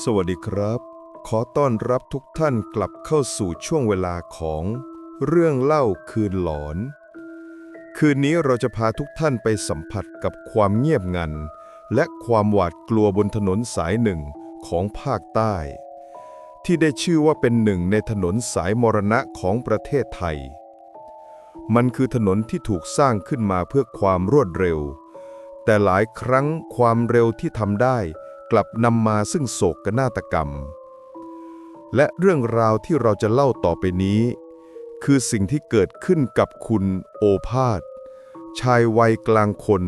สวัสดีครับ ขอต้อนรับทุกท่านกลับเข้าสู่ช่วงเวลาของเรื่องเล่าคืนหลอน คืนนี้เราจะพาทุกท่านไปสัมผัสกับความเงียบงัน และความหวาดกลัวบนถนนสายหนึ่งของภาคใต้ ที่ได้ชื่อว่าเป็นหนึ่งในถนนสายมรณะของประเทศไทย มันคือถนนที่ถูกสร้างขึ้นมาเพื่อความรวดเร็ว แต่หลายครั้งความเร็วที่ทำได้ กลับนำมาซึ่งโศกนาฏกรรม และเรื่องราวที่เราจะเล่าต่อไปนี้ คือสิ่งที่เกิดขึ้นกับคุณโอภาส ชายวัยกลางคน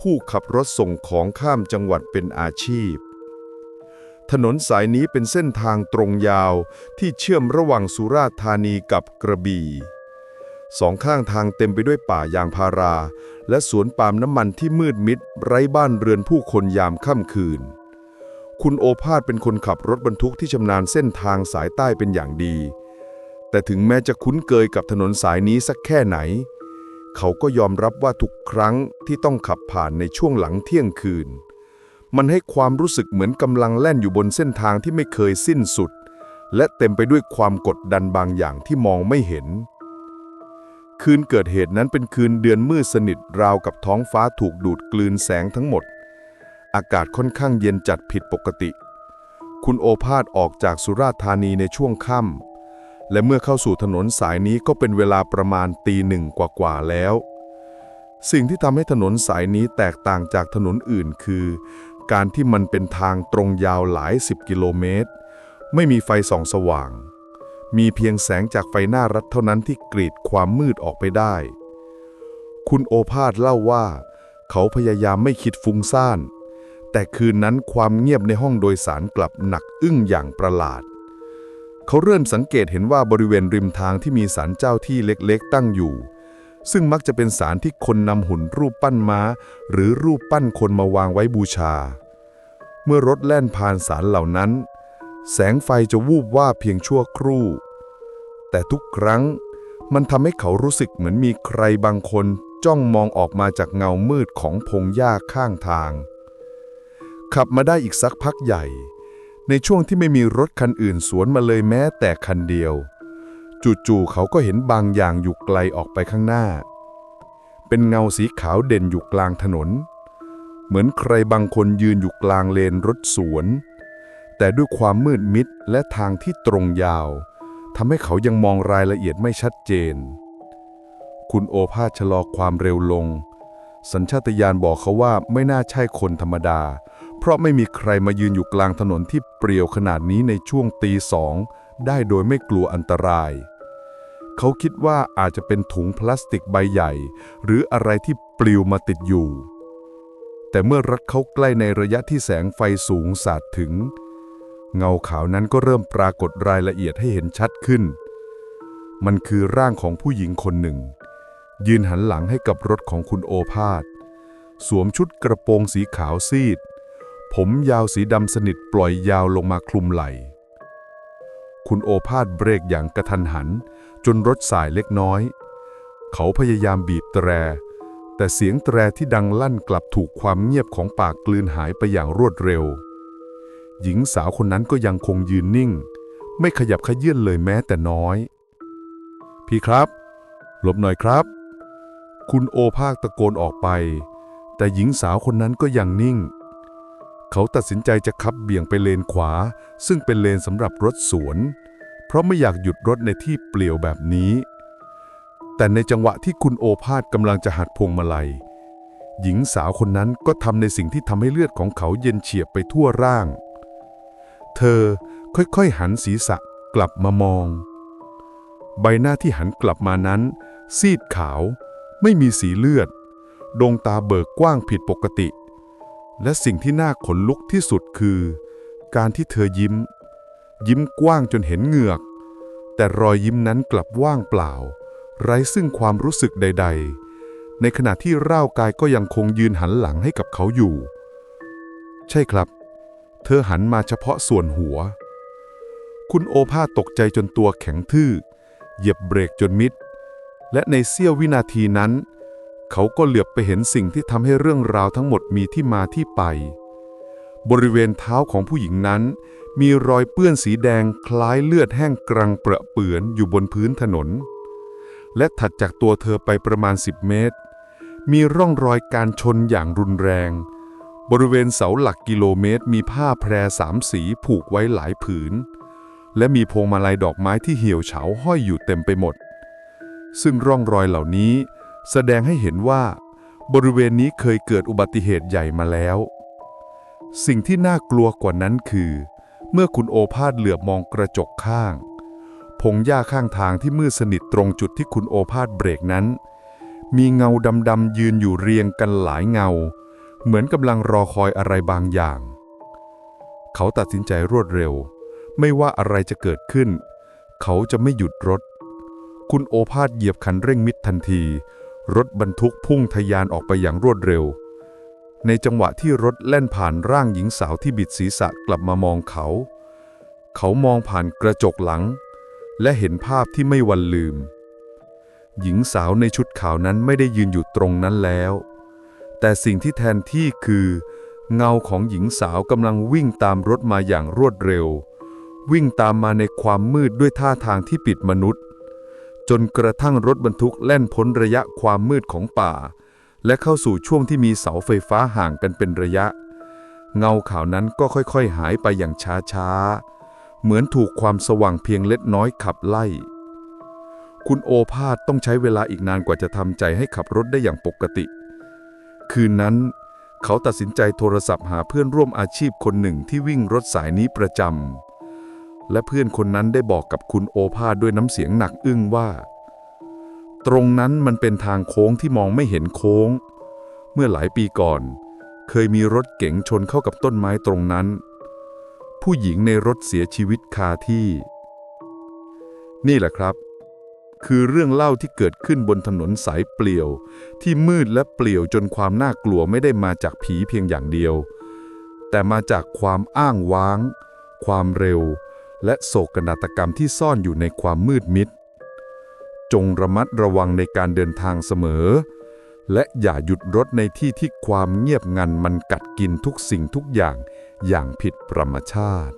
ผู้ขับรถส่งของข้ามจังหวัดเป็นอาชีพ ถนนสายนี้เป็นเส้นทางตรงยาวที่เชื่อมระหว่างสุราษฎร์ธานีกับกระบี่สองข้างทางเต็มไปด้วยป่ายางพารา และสวนปาล์มน้ำมันที่มืดมิดไร้บ้านเรือนผู้คนยามค่ำคืน คุณโอภาสเป็นคนขับรถบรรทุกที่ชำนาญเส้นทางสายใต้เป็นอย่างดี แต่ถึงแม้จะคุ้นเคยกับถนนสายนี้สักแค่ไหน เขาก็ยอมรับว่าทุกครั้งที่ต้องขับผ่านในช่วงหลังเที่ยงคืน มันให้ความรู้สึกเหมือนกำลังแล่นอยู่บนเส้นทางที่ไม่เคยสิ้นสุด และเต็มไปด้วยความกดดันบางอย่างที่มองไม่เห็น คืนเกิดเหตุนั้นเป็นคืนเดือนมืดสนิทราวกับท้องฟ้าถูกดูดกลืนแสงทั้งหมด อากาศค่อนข้างเย็นจัดผิดปกติ คุณโอภาสออกจากสุราษฎร์ธานีในช่วงค่ำและเมื่อเข้าสู่ถนนสายนี้ก็เป็นเวลาประมาณตีหนึ่งกว่าๆแล้ว สิ่งที่ทำให้ถนนสายนี้แตกต่างจากถนนอื่นคือ การที่มันเป็นทางตรงยาวหลายสิบกิโลเมตร ไม่มีไฟส่องสว่าง มีเพียงแสงจากไฟหน้ารัดเท่านั้นที่กรีดความมืดออกไปได้ คุณโอภาสเล่าว่า เขาพยายามไม่คิดฟุ้งซ่าน แต่คืนนั้นความเงียบในห้องโดยสารกลับหนักอึ้งอย่างประหลาด เขาเริ่มสังเกตเห็นว่าบริเวณริมทางที่มีศาลเจ้าที่เล็กๆตั้งอยู่ ซึ่งมักจะเป็นศาลที่คนนำหุ่นรูปปั้นม้า หรือรูปปั้นคนมาวางไว้บูชา เมื่อรถแล่นผ่านศาลเหล่านั้น แสงไฟจะวูบว่าเพียงชั่วครู่ แต่ทุกครั้งมันทำให้เขารู้สึกเหมือนมีใครบางคนจ้องมองออกมาจากเงามืดของพงหญ้าข้างทาง ขับมาได้อีกสักพักใหญ่ ในช่วงที่ไม่มีรถคันอื่นสวนมาเลยแม้แต่คันเดียว จู่ๆเขาก็เห็นบางอย่างอยู่ไกลออกไปข้างหน้า เป็นเงาสีขาวเด่นอยู่กลางถนน เหมือนใครบางคนยืนอยู่กลางเลนรถสวน แต่ด้วยความมืดมิดและทางที่ตรงยาวทำให้เขายังมองรายละเอียดไม่ชัดเจน คุณโอภาสชะลอความเร็วลง สัญชาตญาณบอกเขาว่าไม่น่าใช่คนธรรมดา เพราะไม่มีใครมายืนอยู่กลางถนนที่เปรียวขนาดนี้ในช่วงตีสอง ได้โดยไม่กลัวอันตราย เขาคิดว่าอาจจะเป็นถุงพลาสติกใบใหญ่ หรืออะไรที่ปลิวมาติดอยู่ แต่เมื่อรัดเขาใกล้ในระยะที่แสงไฟสูงสาดถึง เงาขาวนั้นก็เริ่มปรากฏรายละเอียดให้เห็นชัดขึ้น มันคือร่างของผู้หญิงคนหนึ่ง ยืนหันหลังให้กับรถของคุณโอภาสสวมชุดกระโปรงสีขาวซีด ผมยาวสีดำสนิทปล่อยยาวลงมาคลุมไหล่ คุณโอภาสเบรกอย่างกระทันหัน จนรถสายเล็กน้อย เขาพยายามบีบแตร แต่เสียงแตรที่ดังลั่นกลับถูกความเงียบของปากกลืนหายไปอย่างรวดเร็ว หญิงสาวคนนั้นก็ยังคงยืนนิ่ง ไม่ขยับขยื่นเลยแม้แต่น้อย พี่ครับหลบหน่อยครับ คุณโอภาคตะโกนออกไป แต่หญิงสาวคนนั้นก็ยังนิ่ง เขาตัดสินใจจะขับเบี่ยงไปเลนขวา ซึ่งเป็นเลนสำหรับรถสวน เพราะไม่อยากหยุดรถในที่เปลี่ยวแบบนี้ แต่ในจังหวะที่คุณโอภาสกำลังจะหัดพวงมาลัย หญิงสาวคนนั้นก็ทำในสิ่งที่ทำให้เลือดของเขาเย็นเฉียบไปทั่วร่าง เธอค่อยๆหันศีรษะกลับมามอง ใบหน้าที่หันกลับมานั้น ซีดขาว ไม่มีสีเลือด ดวงตาเบิกกว้างผิดปกติ และสิ่งที่น่าขนลุกที่สุดคือ การที่เธอยิ้ม ยิ้มกว้างจนเห็นเหงือก แต่รอยยิ้มนั้นกลับว่างเปล่า ไร้ซึ่งความรู้สึกใด ๆ ในขณะที่ร่าวกายก็ยังคงยืนหันหลังให้กับเขาอยู่ ใช่ครับ เธอหันมาเฉพาะส่วนหัว คุณโอภาสตกใจจนตัวแข็งทื่อ เหยียบเบรกจนมิด และในเสี้ยววินาทีนั้นเเขาก็เหลือบไปเห็นสิ่งที่ทำให้เรื่องราวทั้งหมดมีที่มาที่ไป บริเวณเท้าของผู้หญิงนั้น มีรอยเปื้อนสีแดงคล้ายเลือดแห้งกรังเปรอะเปื้อนอยู่บนพื้นถนน และถัดจากตัวเธอไปประมาณ 10 เมตร มีร่องรอยการชนอย่างรุนแรง บริเวณเสาหลักกิโลเมตร มีผ้าแพรสามสีผูกไว้หลายผืน และมีพวงมาลัยดอกไม้ที่เหี่ยวเฉาห้อยอยู่เต็มไปหมด ซึ่งร่องรอยเหล่านี้ แสดงให้เห็นว่า บริเวณนี้เคยเกิดอุบัติเหตุใหญ่มาแล้ว สิ่งที่น่ากลัวกว่านั้นคือ เมื่อคุณโอภาสเหลือบมองกระจกข้างพงหญ้าข้างทางที่มืดสนิทตรงจุดที่คุณโอภาสเบรกนั้น มีเงาดำๆยืนอยู่เรียงกันหลายเงา เหมือนกำลังรอคอยอะไรบางอย่าง เขาตัดสินใจรวดเร็ว ไม่ว่าอะไรจะเกิดขึ้น เขาจะไม่หยุดรถคุณโอภาสเหยียบคันเร่งมิดทันที รถบรรทุกพุ่งทะยานออกไปอย่างรวดเร็ว ในจังหวะที่รถแล่นผ่านร่างหญิงสาวที่บิดศีรษะกลับมามองเขา เขามองผ่านกระจกหลัง และเห็นภาพที่ไม่วันลืม หญิงสาวในชุดขาวนั้นไม่ได้ยืนอยู่ตรงนั้นแล้ว แต่สิ่งที่แทนที่คือ เงาของหญิงสาวกำลังวิ่งตามรถมาอย่างรวดเร็ว วิ่งตามมาในความมืดด้วยท่าทางที่ปิดมนุษย์ จนกระทั่งรถบรรทุกแล่นพ้นระยะความมืดของป่า และเข้าสู่ช่วงที่มีเสาไฟฟ้าห่างกันเป็นระยะ เงาขาวนั้นก็ค่อยๆ หายไปอย่างช้าๆ เหมือนถูกความสว่างเพียงเล็กน้อยขับไล่ คุณโอภาสต้องใช้เวลาอีกนานกว่าจะทำใจให้ขับรถได้อย่างปกติ คืนนั้น เขาตัดสินใจโทรศัพท์หาเพื่อนร่วมอาชีพคนหนึ่งที่วิ่งรถสายนี้ประจำ และเพื่อนคนนั้นได้บอกกับคุณโอภาสด้วยน้ำเสียงหนักอึ้งว่า ตรงนั้นมันเป็นทางโค้งที่มองไม่เห็นโค้ง เมื่อหลายปีก่อน เคยมีรถเก๋งชนเข้ากับต้นไม้ตรงนั้น ผู้หญิงในรถเสียชีวิตคาที่ นี่แหละครับ คือเรื่องเล่าที่เกิดขึ้นบนถนนสายเปลี่ยว ที่มืดและเปลี่ยวจนความน่ากลัวไม่ได้มาจากผีเพียงอย่างเดียว แต่มาจากความอ้างว้าง ความเร็ว และโศกนาฏกรรมที่ซ่อนอยู่ในความมืดมิด จงระมัดระวังในการเดินทางเสมอ และอย่าหยุดรถในที่ที่ความเงียบงันมันกัดกินทุกสิ่งทุกอย่างอย่างผิดประมาชาติ